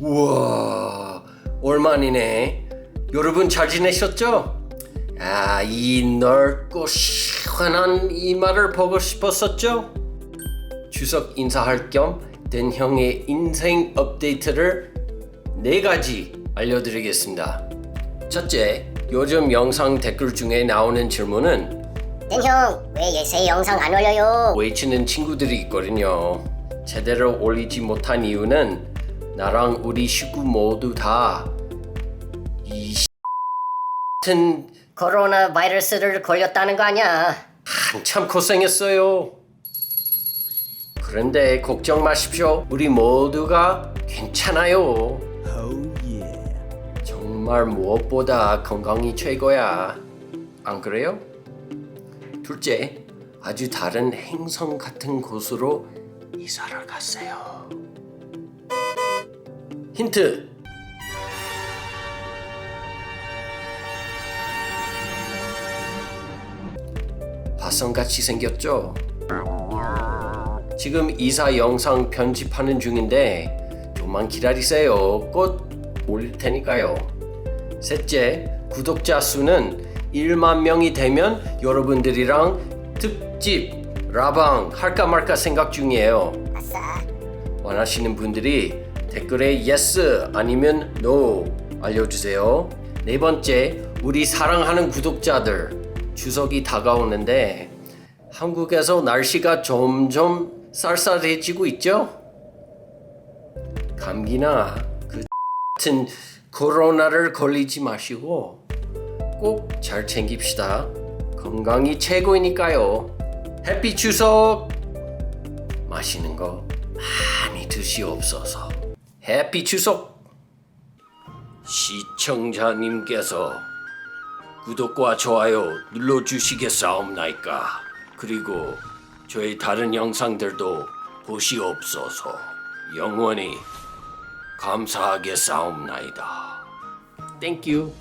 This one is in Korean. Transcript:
우와 얼마만이네 여러분 잘 지내셨죠? 아, 이 넓고 시원한 이마를 보고 싶었었죠? 추석 인사할 겸 된형의 인생 업데이트를 네 가지 알려드리겠습니다. 첫째, 요즘 영상 댓글 중에 나오는 질문은 땡형 왜새 영상 안 올려요? 외치는 친구들이 있거든요. 제대로 올리지 못한 이유는 나랑 우리 식구 모두 다이 같은 코로나 바이러스를 걸렸다는 거 아니야? 한참 고생했어요. 그런데 걱정 마십시오. 우리 모두가 괜찮아요. 정말 무엇보다 건강이 최고야. 안 그래요? 둘째, 아주 다른 행성 같은 곳으로 이사를 갔어요. 힌트. 화성같이 생겼죠? 지금 이사 영상 편집하는 중인데 좀만 기다리세요. 곧 올릴 테니까요. 셋째, 구독자 수는 1만 명이 되면 여러분들이랑 특집 라방 할까 말까 생각 중이에요. 아싸 원하시는 분들이 댓글에 yes 아니면 no 알려주세요. 네 번째, 우리 사랑하는 구독자들 추석이 다가오는데 한국에서 날씨가 점점 쌀쌀해지고 있죠? 감기나 그 같은 코로나를 걸리지 마시고 꼭 잘 챙깁시다. 건강이 최고이니까요. 해피 추석! 맛있는 거 많이 드시옵소서. 해피 추석! 시청자님께서 구독과 좋아요 눌러주시겠사옵나이까. 그리고 저희 다른 영상들도 보시옵소서. 영원히 감사하겠사옵나이다. 땡큐.